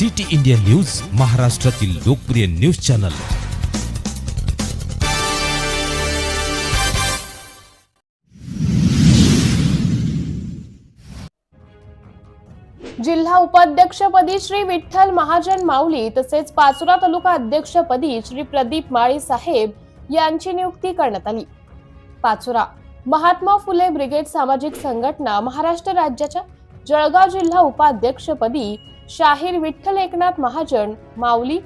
City India news महाराष्ट्रातील लोकप्रिय news channel. जिल्हा उपाध्यक्षपदी श्री विठ्ठल महाजन माऊली तसेच पाचोरा तालुका अध्यक्षपदी श्री प्रदीप माळी साहेब यांची नियुक्ती करण्यात आली. पाचोरा महात्मा फुले ब्रिगेड सामाजिक संघटना महाराष्ट्र राज्याच्या जळगाव जिल्हा उपाध्यक्षपदी शाहीर विठ्ठल एकनाथ महाजन माऊली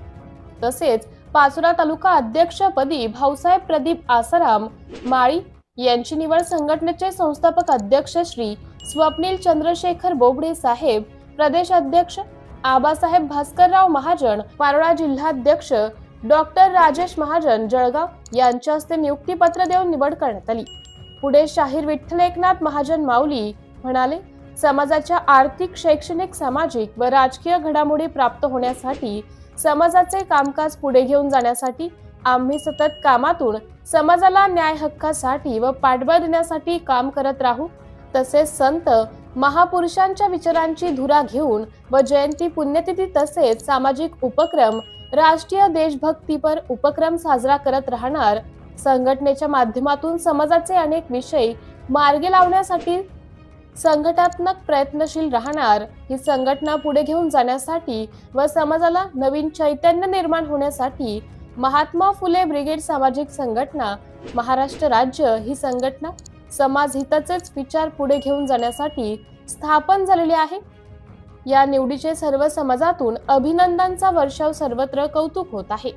तसेच पाचोरा तालुका अध्यक्षपदी भाऊसाहेब प्रदीप आसाराम माळी यांची निवड संघटनेचे संस्थापक अध्यक्ष श्री स्वप्नील चंद्रशेखर बोबडे साहेब प्रदेश अध्यक्ष आबासाहेब भास्करराव महाजन पारोळा जिल्हाध्यक्ष डॉक्टर राजेश महाजन जळगाव यांच्या हस्ते नियुक्तीपत्र देऊन निवड करण्यात आली. पुढे शाहीर विठ्ठल एकनाथ महाजन माऊली म्हणाले समाजाच्या आर्थिक शैक्षणिक सामाजिक व राजकीय घडामोडी प्राप्त होण्यासाठी समाजाचे कामकाज पुढे घेऊन जाण्यासाठी आम्ही सतत कामातून समाजाला न्याय हक्कासाठी व पाठबळ देण्यासाठी काम करत राहू. तसेच संत महापुरुषांच्या विचारांची धुरा घेऊन व जयंती पुण्यतिथी तसेच सामाजिक उपक्रम राष्ट्रीय देशभक्तीपर उपक्रम साजरा करत राहणार. संघटनेच्या माध्यमातून समाजाचे अनेक विषय मार्गी लावण्यासाठी संघटनात्मक प्रयत्नशील राहणार ही संघटना पुढे घेऊन जाण्यासाठी व समाजाला नवीन चैतन्य निर्माण होण्यासाठी महात्मा फुले ब्रिगेड सामाजिक संघटना महाराष्ट्र राज्य ही संघटना समाज हिताचेच विचार पुढे घेऊन जाण्यासाठी स्थापन झालेली आहे. या निवडीचे सर्व समाजातून अभिनंदनचा वर्षाव सर्वत्र कौतुक होत आहे.